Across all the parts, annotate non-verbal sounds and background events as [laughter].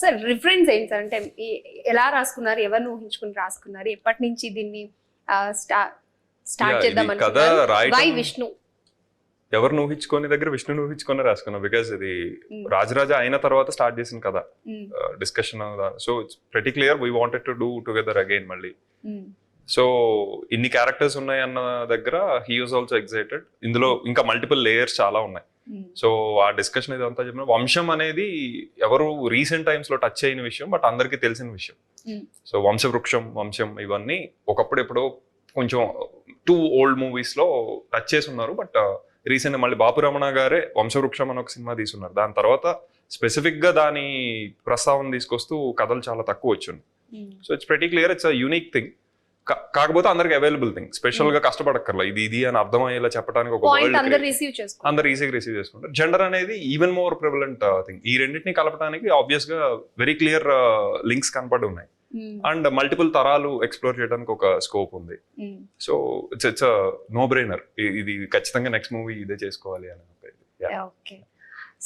Sir reference ఏంటి? Sir అంటే ఎలా రాసుకున్నారు? ఎవరిని ఊహించుకుని రాసుకున్నారు? ఎప్పటి నుంచి దీన్ని స్టార్ట్ చేద్దాం వై విష్ణు? ఎవరిని ఊహించుకొని దగ్గర విష్ణుని ఊహించుకొని రాసుకున్నా. బికాస్ ఇది Mm. రాజరాజ అయిన తర్వాత స్టార్ట్ చేసిన Mm, discussion so it's very clear we wanted to do together again మళ్ళీ. సో ఇన్ని క్యారెక్టర్స్ ఉన్నాయి అన్న దగ్గర హీ వాజ్ ఆల్సో ఎక్సైటెడ్ ఇందులో ఇంకా మల్టిపుల్ లేయర్స్ చాలా ఉన్నాయి. సో ఆ డిస్కషన్ ఇదంతా చెప్పిన వంశం అనేది ఎవరు రీసెంట్ టైమ్స్లో టచ్ అయిన విషయం బట్ అందరికీ తెలిసిన విషయం Mm. సో వంశవృక్షం వంశం ఇవన్నీ ఒకప్పుడు ఎప్పుడో కొంచెం టూ ఓల్డ్ మూవీస్లో టచ్ చేసి ఉన్నారు బట్ రీసెంట్ మళ్ళీ బాపు రమణ గారే వంశవృక్షం అని ఒక సినిమా తీసున్నారు దాని తర్వాత స్పెసిఫిక్గా దాని ప్రస్తావన తీసుకొస్తూ కథలు చాలా తక్కువ వచ్చింది mm. So it's pretty clear it's a unique thing కాకపోతే అందరికి అవైలబుల్ థింగ్ స్పెషల్గా కష్టపడక్కర్లా. ఇది ఇది అని అర్థమయ్యేలా చెప్పడానికి ఒక అందరు ఈజీగా రిసీవ్ చేసుకుంటారు. జెండర్ అనేది ఈవెన్ మోర్ ప్రివలెంట్ థింగ్ ఈ రెండింటిని కలపడానికి ఆబ్వియస్గా వెరీ క్లియర్ లింక్స్ కనపడి ఉన్నాయి. అండ్ మల్టిపుల్ తరాలు ఎక్స్ప్లోర్ చేయడానికి ఒక స్కోప్ ఉంది. So it's it's no brainer ఇది ఖచ్చితంగా నెక్స్ట్ మూవీ ఇదే చేసుకోవాలి అని. ఓకే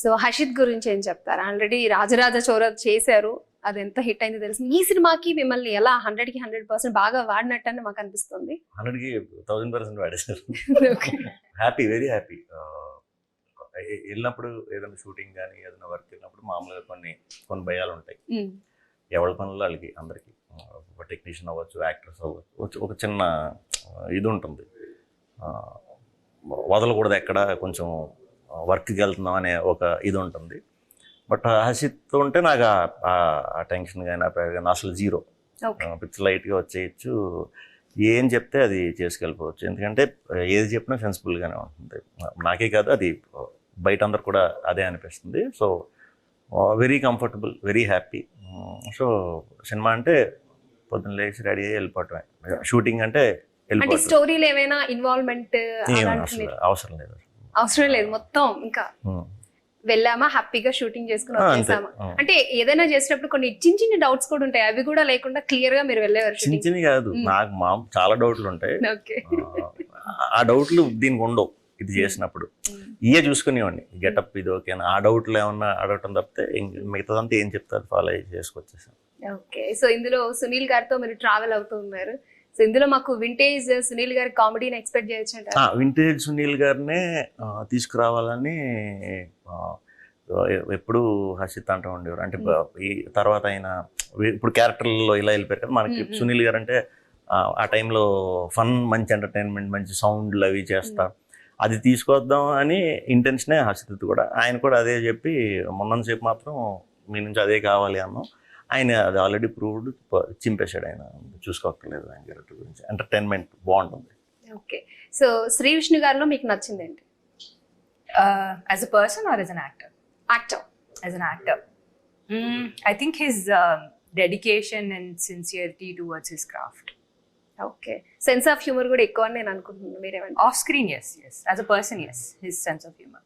సో హర్షిత్ గురించి ఏం చెప్తారు? ఆల్రెడీ రాజరాజ చోర చేశారు. అది ఎంత హిట్ అయిందో తెలుసు. ఈ సినిమాకి మిమ్మల్ని ఎలా హండ్రెడ్కి హండ్రెడ్ పర్సెంట్ బాగా వాడినట్టు అని మాకు అనిపిస్తుంది. హండ్రెడ్కి థౌజండ్ పర్సెంట్ వాడేశారు. Okay. Happy very happy. వెళ్ళినప్పుడు ఏదైనా షూటింగ్ కానీ ఏదైనా వర్క్ వెళ్ళినప్పుడు మామూలుగా కొన్ని కొన్ని భయాలు ఉంటాయి. ఎవరి పనులు వాళ్ళకి అందరికీ ఒక టెక్నీషియన్ అవ్వచ్చు యాక్టర్స్ అవ్వచ్చు ఒక- చిన్న ఇది ఉంటుంది. వదలకూడదు ఎక్కడ కొంచెం వర్క్కి వెళ్తున్నాం అనే ఒక ఇది ఉంటుంది. బట్ హసిత్ ఉంటే నాకు ఆ- టెన్షన్ కానీ ఆ ప్రెషర్ కానీ అసలు జీరో. పిచ్చి లైట్గా వచ్చేయచ్చు. ఏం చెప్తే అది చేసుకెళ్ళిపోవచ్చు. ఎందుకంటే ఏది చెప్పినా సెన్సిబుల్గానే ఉంటుంది. నాకే కాదు అది బయట అందరు కూడా అదే అనిపిస్తుంది. So very comfortable very happy so cinema అంటే పొద్దున్న లేచి రెడీ అయ్యి వెళ్ళిపోవటమే. షూటింగ్ అంటే అంటే స్టోరీలో ఏమైనా ఇన్వాల్వ్మెంట్ అవసరం లేదు? అవసరం లేదు. మొత్తం ఇంకా. వెళ్ళామా హ్యాపీగా షూటింగ్ చేసుకుని వచ్చేసామా. అంటే ఏదైనా చేసినప్పుడు కొన్ని చిన్న చిన్న డౌట్స్ కూడా ఉంటాయి. అవి కూడా లేకుండా క్లియర్గా మీరు వెళ్ళేవారు చిన్న చిన్నవి కాదు. నాకు మా చాలా డౌట్లు ఉంటాయి. ఓకే. ఆ- డౌట్లు దీనికి ఉండవు. ఇది చేసినప్పుడు. ఇయే చూసుకునేవాడిని. గెటప్ ఇది ఓకేనా ఆ డౌట్లు ఏమన్నా అడగటం తప్పితే మిగతాదంతా ఏం చెప్తారు? ఫాలో అయ్యి చేసుకొచ్చేసాను ఓకే. సో ఇందులో సునీల్ గారితో మీరు ట్రావెల్ అవుతూ ఉన్నారు. సో ఇందులో మాకు వింటేజ్ సునీల్ గారి కామెడీని ఎక్స్పెక్ట్ చేయొచ్చు వింటేజ్ సునీల్ గారినే తీసుకురావాలని ఎప్పుడు హర్షిత్ అంటూ ఉండేవారు. అంటే బ- ఈ తర్వాత ఆయన ఇప్పుడు క్యారెక్టర్లో ఇలా వెళ్ళిపోయారు కదా మనకి మ్మ్, మ్మ్. సునీల్ గారు అంటే ఆ, ఆ టైంలో ఫన్ మంచి ఎంటర్టైన్మెంట్ మంచి సౌండ్లు అవి చేస్తా. అది తీసుకొద్దాం అని ఇంటెన్షనే హర్షిత్ కూడా. ఆయన కూడా అదే చెప్పి మొన్నంతసేపు మాత్రం మీ నుంచి అదే కావాలి అన్నాం. ఆయన అది ఆల్రెడీ ప్రూవ్డ్ చింపేశాడు ఆయన చూసుకోక్కర్లేదు ఆయన క్యారెక్టర్ గురించి ఎంటర్టైన్మెంట్ బాగుంటుంది ఓకే సో శ్రీ విష్ణు గారిలో మీకు నచ్చింది ఏంటి uh, as a person or as an actor? Actor As an actor, mm, I think his um, dedication and sincerity towards his craft. Okay sense of humour కూడా ఎక్కువ అని నేను అనుకుంటున్నాను మీరేమంటే Off screen, yes, yes. As a person, yes, his sense of humor.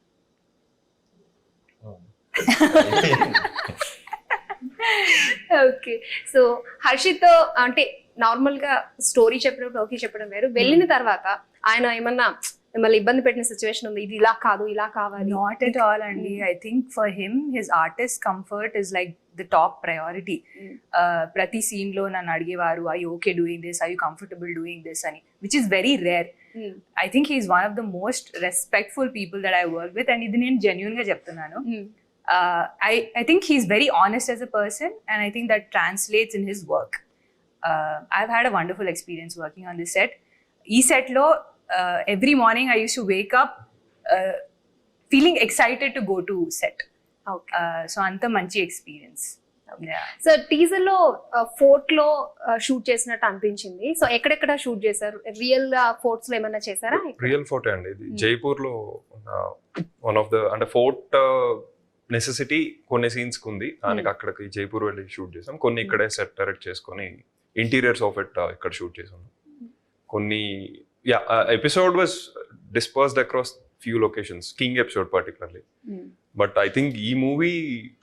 Okay. So Harshit అంటే నార్మల్గా story చెప్పినప్పుడు okay చెప్పడం వేరు. వెళ్ళిన తర్వాత ఆయన ఏమన్నా మిమ్మల్ని ఇబ్బంది పెట్టిన సిచ్యువేషన్ ఉంది? ఇది ఇలా కాదు ఇలా కావాలి. All, Andy. I think for him, his artist comfort is like the top priority. Mm. Uh, ప్రతి scene లో నన్ను అడిగేవారు I okay doing this I you comfortable doing this అని. Which is very rare. I think he's one of the most respectful people that I work with and ఇది నేను జెన్యున్గా చెప్తున్నాను. Mm. Uh, I, I think he's very honest as a person, and I think that translates in his work. Uh, I've had a wonderful experience working on this set. E set lo, uh, every morning I used to wake up uh, feeling excited to go to set. Okay Uh, so, anta manchi experience. So టీజర్లో ఫోర్ట్లో shoot చేసినట్టు అనిపించింది so ఎక్కడెక్కడ shoot చేశారు real ఫోర్ట్స్లో ఏమైనా చేశారా real fort అండి ఇది Hmm. జైపూర్లో వన్ ఆఫ్ ద అంటే ఫోర్ట్ నెసెసిటీ కొన్ని సీన్స్ ఉంది దానికి Hmm. అక్కడికి జైపూర్ వెళ్ళి షూట్ చేసాం. కొన్ని ఇక్కడే సెట్ డైరెక్ట్ చేసుకొని ఇంటీరియర్స్ ఆఫ్ ఇట్ ఇక్కడ షూట్ చేసాం. కొన్ని yeah episode was dispersed across few locations king episode particularly. But I think ఈ మూవీ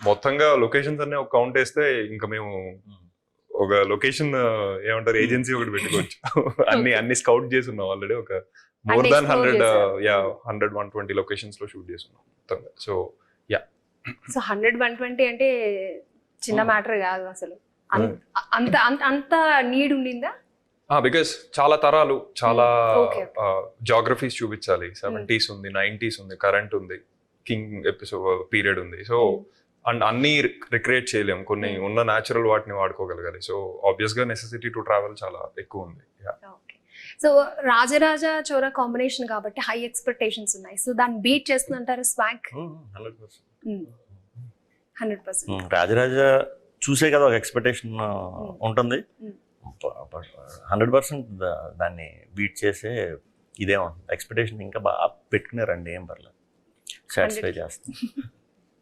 మొత్తంగా లొకేషన్స్ అన్ని ఒక కౌంట్ వేస్తే ఇంకా మేము ఒక లొకేషన్ ఏమంటారు ఏజెన్సీ ఒకటి పెట్టుకోవచ్చు. అన్ని. అన్ని స్కౌట్ చేసి ఉన్నాం ఆల్రెడీ ఒక more than hundred. Yeah hundred one twenty లొకేషన్స్లో shoot చేస్తున్నాం మొత్తంగా. So so hundred one twenty అంటే చిన్న Hmm. మ్యాటర్ కాదు అసలు. అంత అంత నీడ్ ఉండిందా? బికాస్ చాలా తరాలు చాలా Hmm. జాగ్రఫీస్ చూపించాలి. సెవెంటీస్ ఉంది నైంటీస్ ఉంది కరెంట్ ఉంది కింగ్ ఎపిసోడ్ పీరియడ్ ఉంది. సో అండ్ అన్ని రిక్రియేట్ చేయలేం. కొన్ని Hmm. ఉన్న న్యాచురల్ వాటిని వాడుకోగలగాలి. సో ఆబ్వియస్గా నెసెసిటీ టు ట్రావెల్ చాలా ఎక్కువ ఉంది. సో రాజరాజ చోర కాంబినేషన్ కాబట్టి హై ఎక్స్పెక్టేషన్స్ ఉన్నాయి. సో దాన్ని బీట్ చేస్తుందంటారు స్వాగ్ హండ్రెడ్ పర్సెంట్. రాజరాజ చూసే కదా ఒక ఎక్స్పెక్టేషన్ ఉంటుంది. హండ్రెడ్ పర్సెంట్ దాన్ని బీట్ చేసే ఇదే ఉంటుంది ఎక్స్పెక్టేషన్ ఇంకా బాగా పెట్టుకున్నారండి ఏం పర్లేదు. సాటిస్ఫై చేస్తాం.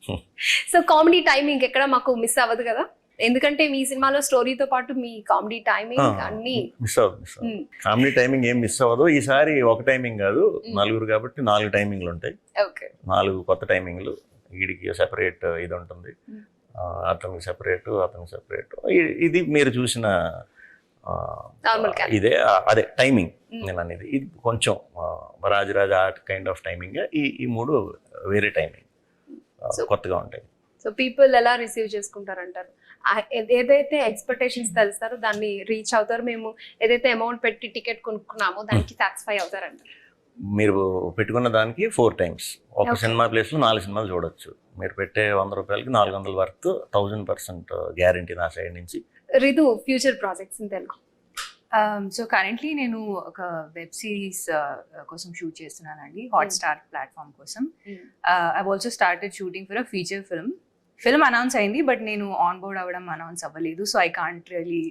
[laughs] సో కామెడీ టైమింగ్ ఎక్కడ మాకు మిస్ అవ్వదు కదా? ఎందుకంటే మీ సినిమాలో స్టోరీతో పాటు మీ కామెడీ టైమింగ్ అన్ని మిస్ అవ్వదు. కామెడీ టైమింగ్ ఏం మిస్ అవ్వదు. ఈసారి ఒక టైమింగ్ కాదు. నలుగురు కాబట్టి నాలుగు టైమింగ్లు ఉంటాయి. ఓకే. నాలుగు కొత్త టైమింగ్లు వీడికి సెపరేట్ ఇది ఉంటుంది. అతనికి సెపరేట్ అతనికి సెపరేట్ ఇది మీరు చూసిన. ఇదే అదే టైమింగ్. నేను అనేది. ఇది కొంచెం Rajaraja art kind of timing ఈ ఈ మూడు వేరే టైమింగ్ కొత్తగా ఉంటాయి. సో పీపుల్ ఎలా రిసీవ్ చేసుకుంటారంటారు? ఏదైతే ఎక్స్పెక్టేషన్స్ తెలుస్తారో దాన్ని రీచ్ అవుతారు మేము ఏదైతే అమౌంట్ పెట్టి టికెట్ కొనుక్కున్నామో దానికి సాటిస్ఫై అవుతారంటారు. మీరు పెట్టుకున్న దానికి ఫోర్ టైమ్స్ ఒక. సినిమా ప్లేస్లో నాలుగు సినిమాలు చూడొచ్చు. మీరు పెట్టే వంద రూపాయలకి నాలుగు వందల వర్త్ థౌజండ్ పర్సెంట్ గ్యారంటీ నా సైడ్ నుంచి. Ridhu future projects Telugu. So currently Um, నేను ఒక వెబ్ సిరీస్ కోసం షూట్ చేస్తున్నానండి. హాట్ స్టార్ ప్లాట్ఫామ్ కోసం. I also started shooting for a feature film film announce అయింది బట్ నేను ఆన్ బోర్డ్ అవ్వడం అనౌన్స్ అవ్వలేదు so I can't really.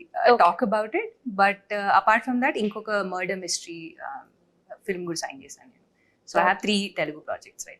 Talk about it but apart from that ఇంకొక murder mystery film కూడా sign చేశాను నేను. So I have three Telugu projects right